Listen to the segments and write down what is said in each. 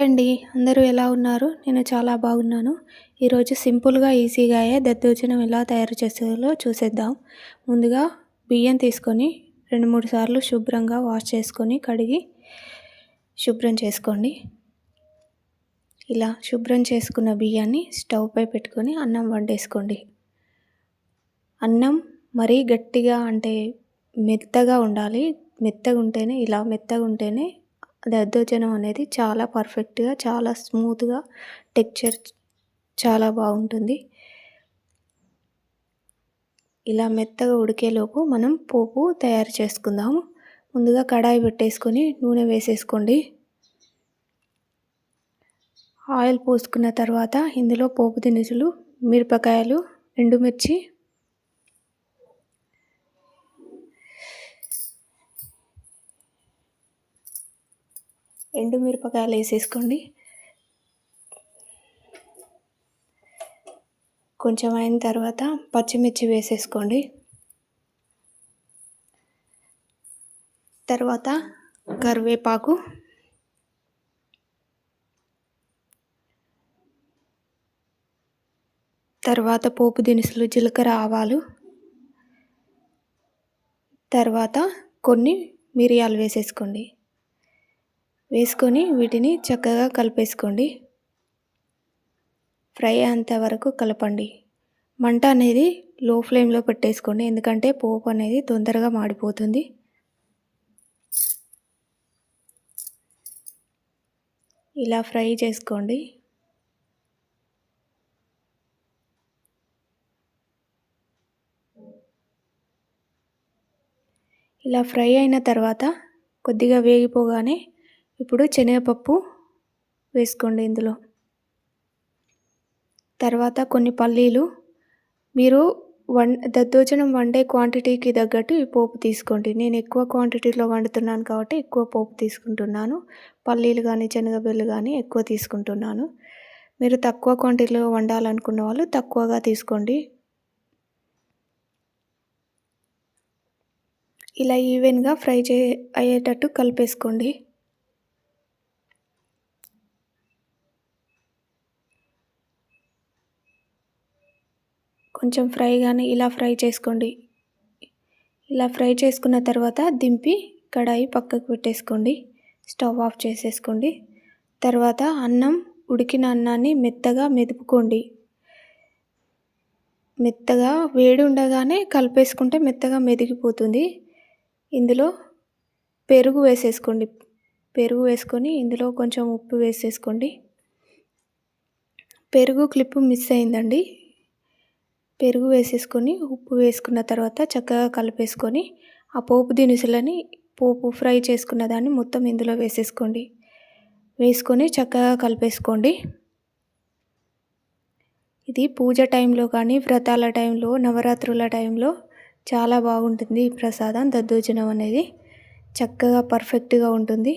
అండి అందరూ ఎలా ఉన్నారు? నేను చాలా బాగున్నాను. ఈరోజు సింపుల్గా ఈజీగా అయ్యే దద్దోజనం ఎలా తయారు చేసేదో చూసేద్దాం. ముందుగా బియ్యం తీసుకొని రెండు మూడు సార్లు శుభ్రంగా వాష్ చేసుకొని కడిగి శుభ్రం చేసుకోండి. ఇలా శుభ్రం చేసుకున్న బియ్యాన్ని స్టవ్పై పెట్టుకొని అన్నం వండేసుకోండి. అన్నం మరీ గట్టిగా అంటే మెత్తగా ఉండాలి. మెత్తగా ఉంటేనే ఇలా మెత్తగా ఉంటేనే దద్దోజనం అనేది చాలా పర్ఫెక్ట్గా చాలా స్మూత్గా టెక్చర్ చాలా బాగుంటుంది. ఇలా మెత్తగా ఉడికేలోపు మనం పోపు తయారు చేసుకుందాము ముందుగా కడాయి పెట్టేసుకొని నూనె వేసేసుకోండి. ఆయిల్ పోసుకున్న తర్వాత ఇందులో పోపు దినుసులు మిరపకాయలు ఎండుమిర్చి ఎండుమిరపకాయలు వేసేసుకోండి. కొంచెం అయిన తర్వాత పచ్చిమిర్చి వేసేసుకోండి. తర్వాత కరివేపాకు. తర్వాత పోపు దినుసులు జీలకర్ర ఆవాలు. తర్వాత కొన్ని మిరియాలు వేసేసుకోండి. వేసుకొని వీటిని చక్కగా కలిపేసుకోండి. ఫ్రై అంత వరకు కలపండి. మంట అనేది లో ఫ్లేమ్లో పెట్టేసుకోండి. ఎందుకంటే పోపు అనేది తొందరగా మాడిపోతుంది. ఇలా ఫ్రై చేసుకోండి. ఇలా ఫ్రై అయిన తర్వాత కొద్దిగా వేగిపోగానే ఇప్పుడు శనగపప్పు వేసుకోండి ఇందులో. తర్వాత కొన్ని పల్లీలు. మీరు వన్ దద్దోజనం వండే క్వాంటిటీకి తగ్గట్టు ఈ పోపు తీసుకోండి. నేను ఎక్కువ క్వాంటిటీలో వండుతున్నాను కాబట్టి ఎక్కువ పోపు తీసుకుంటున్నాను. పల్లీలు కానీ శనగబెల్లు కానీ ఎక్కువ తీసుకుంటున్నాను. మీరు తక్కువ క్వాంటిటీలో వండాలనుకున్న వాళ్ళు తక్కువగా తీసుకోండి. ఇలా ఈవెన్గా ఫ్రై చే అయ్యేటట్టు కలిపేసుకోండి. కొంచెం ఫ్రై కానీ ఇలా ఫ్రై చేసుకోండి. ఇలా ఫ్రై చేసుకున్న తర్వాత దింపి కడాయి పక్కకు పెట్టేసుకోండి. స్టవ్ ఆఫ్ చేసేసుకోండి. తర్వాత అన్నం ఉడికిన అన్నాన్ని మెత్తగా మెదుపుకోండి. మెత్తగా వేడి ఉండగానే కలిపేసుకుంటే మెత్తగా మెదిగిపోతుంది. ఇందులో పెరుగు వేసేసుకోండి. పెరుగు వేసుకొని ఇందులో కొంచెం ఉప్పు వేసేసుకోండి. పెరుగు క్లిప్పు మిస్ అయిందండి. పెరుగు వేసేసుకొని ఉప్పు వేసుకున్న తర్వాత చక్కగా కలిపేసుకొని ఆ పోపు దినుసులని పోపు ఫ్రై చేసుకున్న దాన్ని మొత్తం ఇందులో వేసేసుకోండి. వేసుకొని చక్కగా కలిపేసుకోండి. ఇది పూజ టైంలో కానీ వ్రతాల టైంలో నవరాత్రుల టైంలో చాలా బాగుంటుంది ఈ ప్రసాదం దద్దోజనం అనేది. చక్కగా పర్ఫెక్ట్గా ఉంటుంది.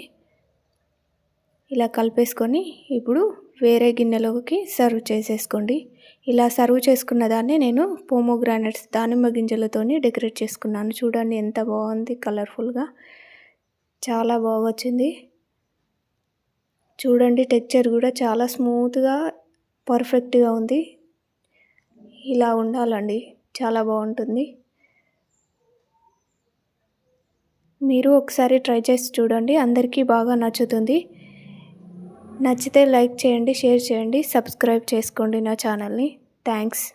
ఇలా కలిపేసుకొని ఇప్పుడు వేరే గిన్నెలోకి సర్వ్ చేసేసుకోండి. ఇలా సర్వ్ చేసుకున్న దాన్ని నేను పోమోగ్రానైట్స్ దానిమ్మ గింజలతోని డెకరేట్ చేసుకున్నాను. చూడండి ఎంత బాగుంది కలర్ఫుల్గా. చాలా బాగా వచ్చింది. చూడండి టెక్చర్ కూడా చాలా స్మూత్గా పర్ఫెక్ట్గా ఉంది. ఇలా ఉండాలండి. చాలా బాగుంటుంది. మీరు ఒకసారి ట్రై చేసి చూడండి. అందరికీ బాగా నచ్చుతుంది. నచ్చితే లైక్ చేయండి షేర్ చేయండి సబ్స్క్రైబ్ చేసుకోండి నా ఛానల్ని. థ్యాంక్స్.